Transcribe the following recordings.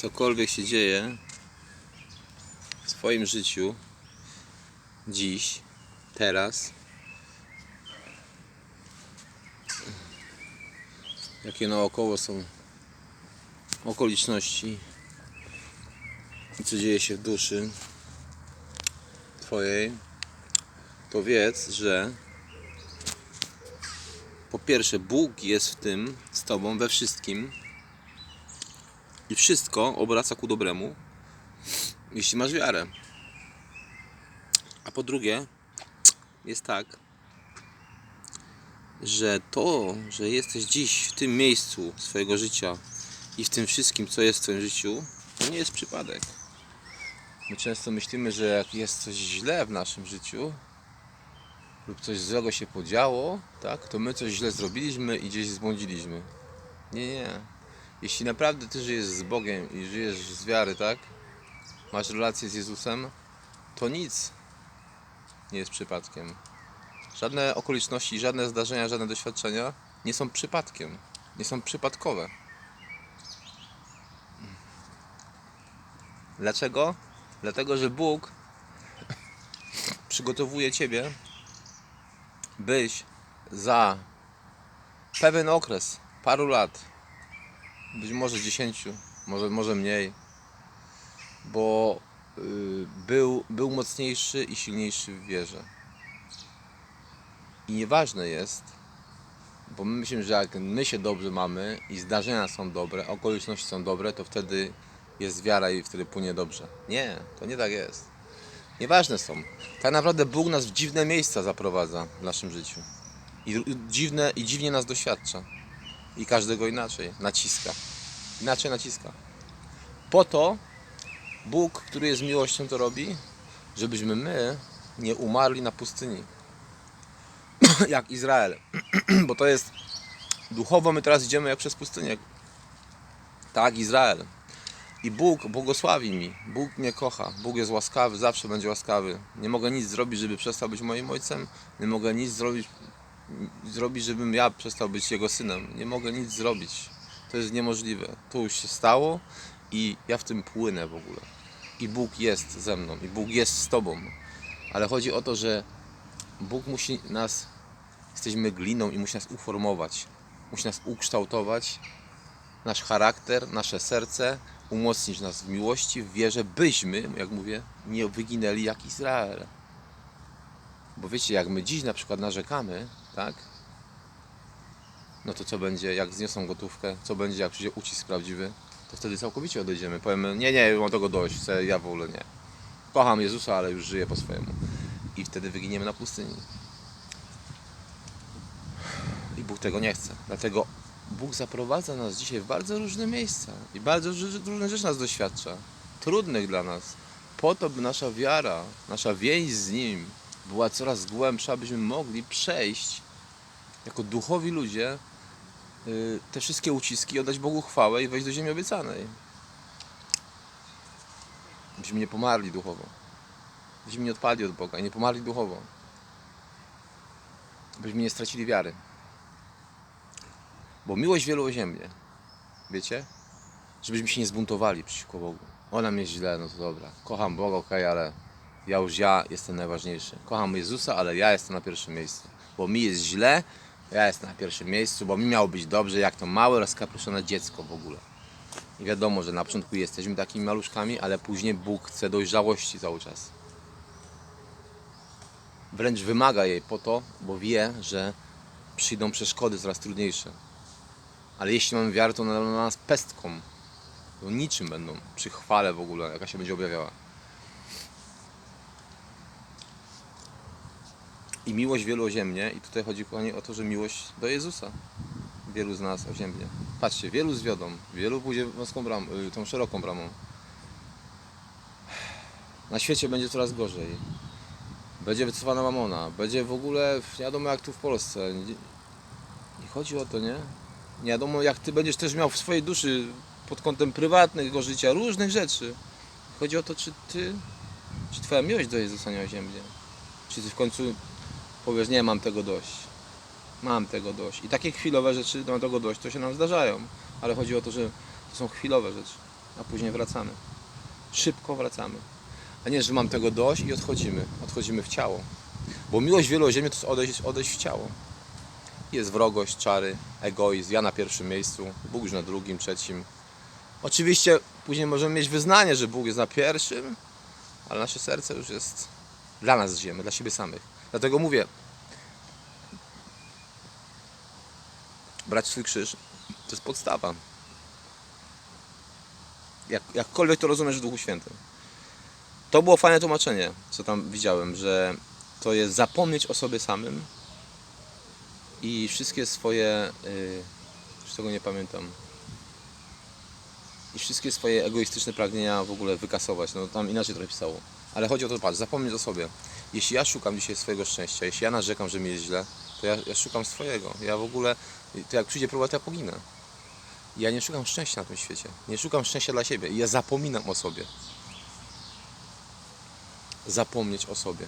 cokolwiek się dzieje w swoim życiu, dziś, teraz, jakie naokoło są okoliczności i co dzieje się w duszy Twojej, to wiedz, że po pierwsze Bóg jest w tym z Tobą we wszystkim i wszystko obraca ku dobremu, jeśli masz wiarę. A po drugie, jest tak, że to, że jesteś dziś w tym miejscu swojego życia i w tym wszystkim, co jest w Twoim życiu, to nie jest przypadek. My często myślimy, że jak jest coś źle w naszym życiu lub coś złego się podziało, tak, to my coś źle zrobiliśmy i gdzieś zbłądziliśmy. Nie, nie. Jeśli naprawdę Ty żyjesz z Bogiem i żyjesz z wiary, tak, masz relację z Jezusem, to nic nie jest przypadkiem. Żadne okoliczności, żadne zdarzenia, żadne doświadczenia nie są przypadkiem. Nie są przypadkowe. Dlaczego? Dlatego, że Bóg przygotowuje Ciebie, byś za pewien okres, paru lat, być może dziesięciu, może, może mniej, bo y, był, był mocniejszy i silniejszy w wierze. I nieważne jest, bo my myślimy, że jak my się dobrze mamy i zdarzenia są dobre, okoliczności są dobre, to wtedy jest wiara i wtedy płynie dobrze. Nie, to nie tak jest. Nieważne są. Tak naprawdę Bóg nas w dziwne miejsca zaprowadza w naszym życiu. I dziwne i dziwnie nas doświadcza. I każdego inaczej naciska. Inaczej naciska. Po to Bóg, który jest miłością, to robi, żebyśmy my nie umarli na pustyni. jak Izrael. Bo to jest duchowo my teraz idziemy jak przez pustynię. Tak, Izrael. I Bóg błogosławi mi. Bóg mnie kocha. Bóg jest łaskawy, zawsze będzie łaskawy. Nie mogę nic zrobić, żeby przestał być moim ojcem. Nie mogę nic zrobić, zrobić żebym ja przestał być jego synem. Nie mogę nic zrobić. To jest niemożliwe. To już się stało i ja w tym płynę w ogóle. I Bóg jest ze mną. I Bóg jest z tobą. Ale chodzi o to, że Bóg musi nas, jesteśmy gliną i musi nas uformować. Musi nas ukształtować, nasz charakter, nasze serce, umocnić nas w miłości, w wierze, byśmy, jak mówię, nie wyginęli jak Izrael. Bo wiecie, jak my dziś na przykład narzekamy, tak? No to co będzie, jak zniosą gotówkę, co będzie, jak przyjdzie ucisk prawdziwy, to wtedy całkowicie odejdziemy. Powiemy, nie, nie, mam tego dość, chcę, ja w ogóle nie. Kocham Jezusa, ale już żyję po swojemu. I wtedy wyginiemy na pustyni. I Bóg tego nie chce. Dlatego Bóg zaprowadza nas dzisiaj w bardzo różne miejsca i bardzo różne rzeczy nas doświadcza, trudnych dla nas, po to, by nasza wiara, nasza więź z Nim była coraz głębsza, byśmy mogli przejść jako duchowi ludzie y, te wszystkie uciski, oddać Bogu chwałę i wejść do ziemi obiecanej. Byśmy nie pomarli duchowo. Byśmy nie odpadli od Boga i nie pomarli duchowo. Byśmy nie stracili wiary. Bo miłość wielu o ziemię. Wiecie? Żebyśmy się nie zbuntowali przeciwko Bogu. Ona mnie źle, no to dobra. Kocham Boga, okej, ale ja już ja jestem najważniejszy. Kocham Jezusa, ale ja jestem na pierwszym miejscu. Bo mi jest źle, ja jestem na pierwszym miejscu, bo mi miało być dobrze, jak to małe, rozkapruszone dziecko w ogóle. I wiadomo, że na początku jesteśmy takimi maluszkami, ale później Bóg chce dojrzałości cały czas. Wręcz wymaga jej po to, bo wie, że przyjdą przeszkody coraz trudniejsze. Ale jeśli mamy wiarę, to na nas pestką. To niczym będą przy chwale w ogóle, jaka się będzie objawiała. I miłość wielu o ziemię, i tutaj chodzi kochani o to, że miłość do Jezusa. Wielu z nas o ziemię. Patrzcie, wielu zwiodą, wielu pójdzie wąską bram, y, tą szeroką bramą. Na świecie będzie coraz gorzej. Będzie wycofana mamona, będzie w ogóle nie wiadomo jak tu w Polsce. Nie chodzi o to, nie? Nie wiadomo jak ty będziesz też miał w swojej duszy pod kątem prywatnego życia, różnych rzeczy. Chodzi o to, czy ty, czy twoja miłość do Jezusa nie oziębnie. Czy ty w końcu powiesz, nie, mam tego dość. Mam tego dość. I takie chwilowe rzeczy, mam tego dość, to się nam zdarzają. Ale chodzi o to, że to są chwilowe rzeczy. a później wracamy. Szybko wracamy. A nie, że mam tego dość i odchodzimy. Odchodzimy w ciało. Bo miłość wieloziemia to jest odejść, odejść w ciało. Jest wrogość, czary, egoizm, ja na pierwszym miejscu, Bóg już na drugim, trzecim. Oczywiście później możemy mieć wyznanie, że Bóg jest na pierwszym, ale nasze serce już jest dla nas żyjemy, dla siebie samych. Dlatego mówię, brać swój krzyż to jest podstawa. Jak, jakkolwiek to rozumiesz w Duchu Świętym. To było fajne tłumaczenie, co tam widziałem, że to jest zapomnieć o sobie samym i wszystkie swoje, yy, już tego nie pamiętam, i wszystkie swoje egoistyczne pragnienia w ogóle wykasować. No tam inaczej trochę pisało. Ale chodzi o to, patrz, zapomnieć o sobie. Jeśli ja szukam dzisiaj swojego szczęścia, jeśli ja narzekam, że mi jest źle, to ja, ja szukam swojego. Ja w ogóle, to jak przyjdzie próba, to ja poginę. Ja nie szukam szczęścia na tym świecie. Nie szukam szczęścia dla siebie. Ja zapominam o sobie. Zapomnieć o sobie.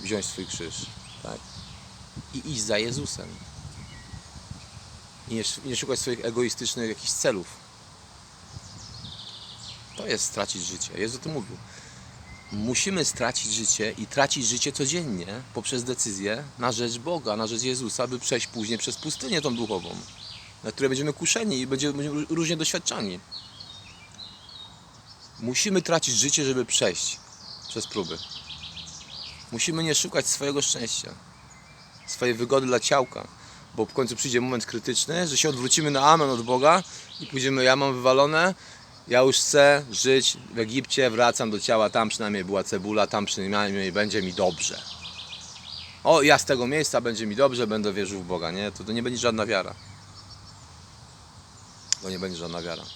Wziąć swój krzyż. Tak? I iść za Jezusem. I nie, nie szukać swoich egoistycznych jakichś celów. To jest stracić życie. Jezus o tym mówił. Musimy stracić życie i tracić życie codziennie poprzez decyzję na rzecz Boga, na rzecz Jezusa, by przejść później przez pustynię tą duchową, na której będziemy kuszeni i będziemy różnie doświadczani. Musimy tracić życie, żeby przejść przez próby. Musimy nie szukać swojego szczęścia, swojej wygody dla ciałka, bo w końcu przyjdzie moment krytyczny, że się odwrócimy na amen od Boga i pójdziemy, ja mam wywalone, ja już chcę żyć w Egipcie, wracam do ciała, tam przynajmniej była cebula, tam przynajmniej będzie mi dobrze. O, ja z tego miejsca będzie mi dobrze, będę wierzył w Boga, nie? To, to nie będzie żadna wiara. To nie będzie żadna wiara.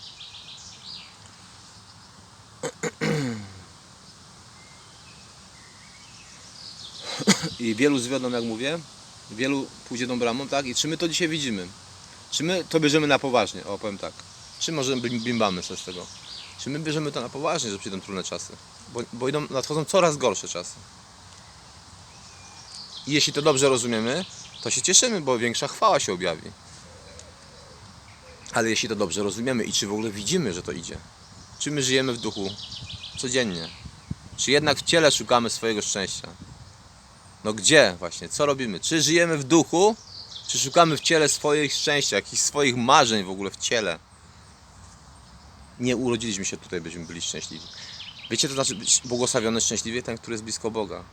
I wielu zwiodą, jak mówię, wielu pójdzie tą bramą, tak? I czy my to dzisiaj widzimy? Czy my to bierzemy na poważnie? O, powiem tak. Czy może bim- bimbamy z tego? Czy my bierzemy to na poważnie, że przyjdą trudne czasy? Bo, bo idą, nadchodzą coraz gorsze czasy. I jeśli to dobrze rozumiemy, to się cieszymy, bo większa chwała się objawi. Ale jeśli to dobrze rozumiemy i czy w ogóle widzimy, że to idzie? Czy my żyjemy w duchu codziennie? Czy jednak w ciele szukamy swojego szczęścia? No gdzie właśnie? Co robimy? Czy żyjemy w duchu, czy szukamy w ciele swoich szczęścia, jakichś swoich marzeń w ogóle w ciele? Nie urodziliśmy się tutaj, byśmy byli szczęśliwi. Wiecie, to znaczy być błogosławiony, szczęśliwy? Ten, który jest blisko Boga.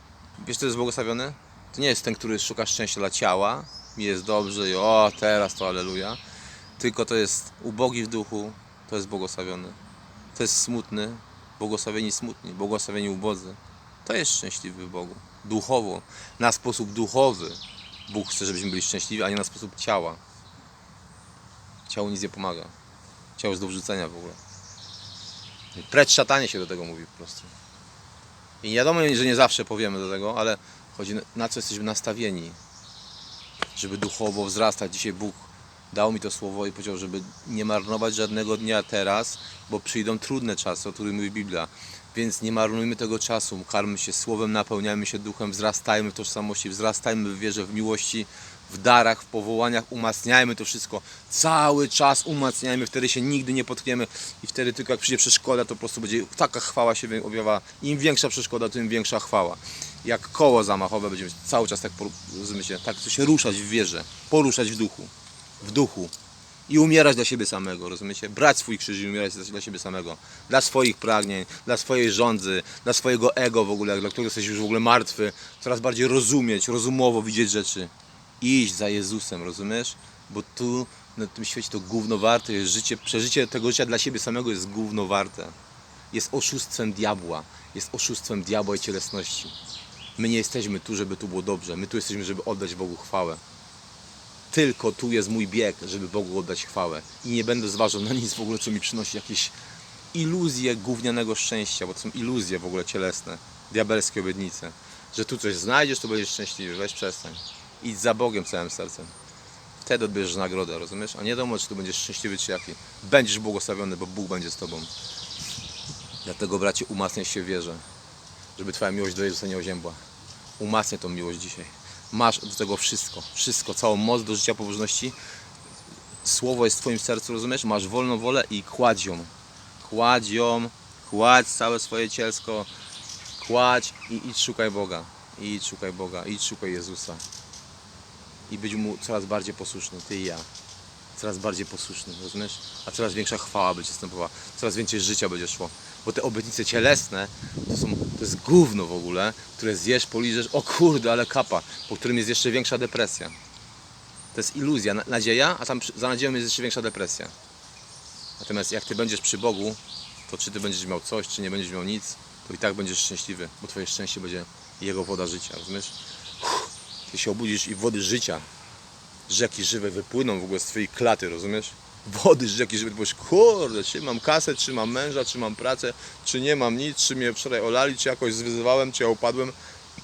Wiesz, kto jest błogosławiony? To nie jest ten, który szuka szczęścia dla ciała, mi jest dobrze i o, teraz to aleluja. Tylko to jest ubogi w duchu, to jest błogosławiony. To jest smutny, błogosławieni smutni, błogosławieni ubodzy. To jest szczęśliwy Bogu. Duchowo, na sposób duchowy. Bóg chce, żebyśmy byli szczęśliwi, a nie na sposób ciała. Ciało nic nie pomaga. Ciało jest do wrzucenia w ogóle. Precz szatanie się do tego mówi po prostu. I wiadomo, że nie zawsze powiemy do tego, ale chodzi na co jesteśmy nastawieni. Żeby duchowo wzrastać. Dzisiaj Bóg dał mi to słowo i powiedział, żeby nie marnować żadnego dnia teraz, bo przyjdą trudne czasy, o których mówi Biblia. Więc nie marnujmy tego czasu, karmy się słowem, napełniajmy się duchem, wzrastajmy w tożsamości, wzrastajmy w wierze, w miłości, w darach, w powołaniach, umacniajmy to wszystko. Cały czas umacniajmy, wtedy się nigdy nie potkniemy i wtedy tylko jak przyjdzie przeszkoda, to po prostu będzie taka chwała się objawa. Im większa przeszkoda, tym większa chwała. Jak koło zamachowe będziemy cały czas tak, rozumiecie, tak się ruszać w wierze, poruszać w duchu, w duchu i umierać dla siebie samego, rozumiecie? Brać swój krzyż i umierać dla- siebie samego. Dla swoich pragnień, dla swojej rządzy, dla swojego ego w ogóle, dla którego jesteś już w ogóle martwy. Coraz bardziej rozumieć, rozumowo widzieć rzeczy. Iść za Jezusem, rozumiesz? Bo tu na tym świecie to gówno warte jest życie, przeżycie tego życia dla siebie samego jest gówno warte. Jest oszustwem diabła, jest oszustwem diabła i cielesności. My nie jesteśmy tu, żeby tu było dobrze. My tu jesteśmy, żeby oddać Bogu chwałę tylko tu jest mój bieg, żeby Bogu oddać chwałę. I nie będę zważał na nic w ogóle, co mi przynosi jakieś iluzje gównianego szczęścia, bo to są iluzje w ogóle cielesne, diabelskie obietnice. Że tu coś znajdziesz, to będziesz szczęśliwy. Weź przestań. Idź za Bogiem całym sercem. Wtedy odbierzesz nagrodę, rozumiesz? A nie wiadomo, czy tu będziesz szczęśliwy, czy jaki. Będziesz błogosławiony, bo Bóg będzie z Tobą. Dlatego, bracie, umacniaj się w wierze, żeby Twoja miłość do Jezusa nie oziębła. Umacniaj tą miłość dzisiaj masz do tego wszystko, wszystko, całą moc do życia pobożności słowo jest w twoim sercu, rozumiesz? Masz wolną wolę i kładź ją. Kładź ją, kładź całe swoje cielsko, kładź i idź szukaj Boga. Idź szukaj Boga, idź szukaj Jezusa. I być Mu coraz bardziej posłuszny, Ty i ja. Coraz bardziej posłuszny, rozumiesz? A coraz większa chwała będzie następowała, coraz więcej życia będzie szło. Bo te obietnice cielesne to, są, to jest gówno w ogóle, które zjesz, poliżesz, o kurde, ale kapa, po którym jest jeszcze większa depresja. To jest iluzja, na- nadzieja, a tam za nadzieją jest jeszcze większa depresja. Natomiast jak Ty będziesz przy Bogu, to czy Ty będziesz miał coś, czy nie będziesz miał nic, to i tak będziesz szczęśliwy, bo Twoje szczęście będzie Jego woda życia, rozumiesz? Uff, Ty się obudzisz i wody życia, rzeki żywe wypłyną w ogóle z Twojej klaty, rozumiesz? Wody, rzeki żywe, ty powiesz, kurde, czy mam kasę, czy mam męża, czy mam pracę, czy nie mam nic, czy mnie wczoraj olali, czy jakoś zwyzywałem, czy ja upadłem.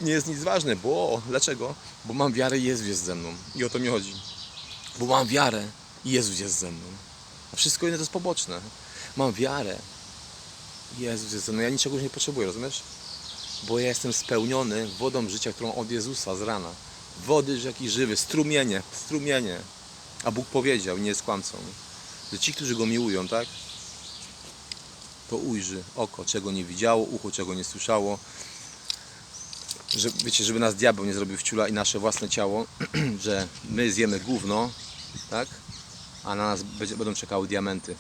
Nie jest nic ważne, bo dlaczego? Bo mam wiarę i Jezus jest ze mną. I o to mi chodzi. Bo mam wiarę i Jezus jest ze mną. A wszystko inne to jest poboczne. Mam wiarę. Jezus jest ze mną. Ja niczego już nie potrzebuję, rozumiesz? Bo ja jestem spełniony wodą życia, którą od Jezusa z rana. Wody rzeki żywy, strumienie, strumienie. A Bóg powiedział, nie jest kłamcą, że ci, którzy Go miłują, tak? To ujrzy oko, czego nie widziało, ucho, czego nie słyszało. Że, wiecie, żeby nas diabeł nie zrobił wciula i nasze własne ciało, że my zjemy gówno, tak? A na nas będzie, będą czekały diamenty.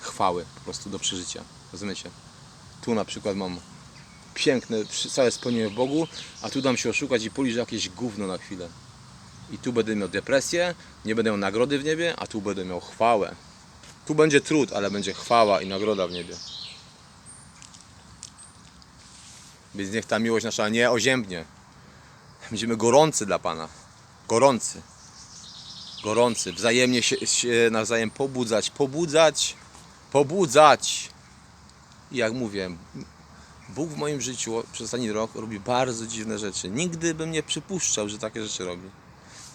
Chwały po prostu do przeżycia. Rozumiecie? Tu na przykład mam piękne, całe spełnienie w Bogu, a tu dam się oszukać i poliżę jakieś gówno na chwilę. I tu będę miał depresję, nie będę miał nagrody w niebie, a tu będę miał chwałę. Tu będzie trud, ale będzie chwała i nagroda w niebie. Więc niech ta miłość nasza nie oziębnie. Będziemy gorący dla Pana. Gorący. Gorący. Wzajemnie się, się nawzajem pobudzać. Pobudzać. Pobudzać. I jak mówię, Bóg w moim życiu przez ostatni rok robi bardzo dziwne rzeczy. Nigdy bym nie przypuszczał, że takie rzeczy robi.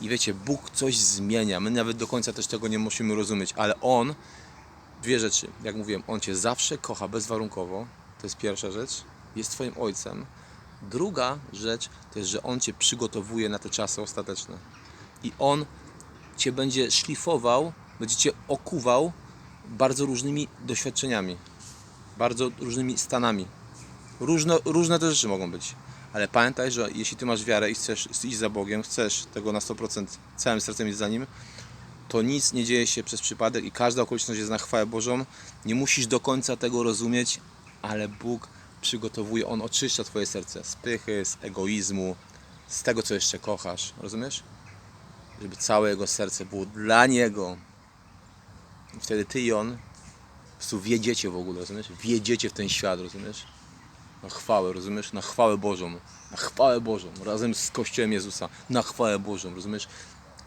I wiecie, Bóg coś zmienia. My nawet do końca też tego nie musimy rozumieć, ale On, dwie rzeczy. Jak mówiłem, On Cię zawsze kocha bezwarunkowo. To jest pierwsza rzecz. Jest Twoim Ojcem. Druga rzecz to jest, że On Cię przygotowuje na te czasy ostateczne. I On Cię będzie szlifował, będzie Cię okuwał bardzo różnymi doświadczeniami, bardzo różnymi stanami. Różne, różne te rzeczy mogą być. Ale pamiętaj, że jeśli Ty masz wiarę i chcesz iść za Bogiem, chcesz tego na 100% całym sercem iść za Nim, to nic nie dzieje się przez przypadek i każda okoliczność jest na chwałę Bożą. Nie musisz do końca tego rozumieć, ale Bóg przygotowuje, On oczyszcza Twoje serce z pychy, z egoizmu, z tego, co jeszcze kochasz. Rozumiesz? Żeby całe Jego serce było dla Niego. I wtedy Ty i On po prostu wiedziecie w ogóle, rozumiesz? Wiedziecie w ten świat, rozumiesz? Na chwałę, rozumiesz? Na chwałę Bożą. Na chwałę Bożą. Razem z Kościołem Jezusa. Na chwałę Bożą, rozumiesz?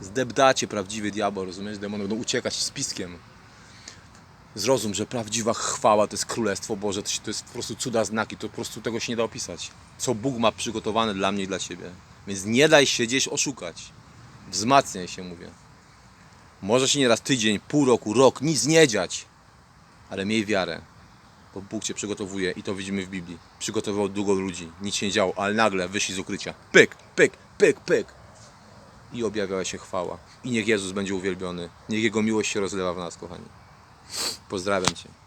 Zdebdacie prawdziwy diabeł, rozumiesz? Demony będą uciekać z piskiem. Zrozum, że prawdziwa chwała to jest Królestwo Boże, to, się, to jest po prostu cuda znaki, to po prostu tego się nie da opisać. Co Bóg ma przygotowane dla mnie i dla Ciebie. Więc nie daj się gdzieś oszukać. Wzmacniaj się, mówię. Może się nieraz tydzień, pół roku, rok, nic nie dziać. Ale miej wiarę bo Bóg Cię przygotowuje i to widzimy w Biblii. Przygotował długo ludzi, nic się nie działo, ale nagle wyszli z ukrycia. Pyk, pyk, pyk, pyk. I objawiała się chwała. I niech Jezus będzie uwielbiony. Niech Jego miłość się rozlewa w nas, kochani. Pozdrawiam Cię.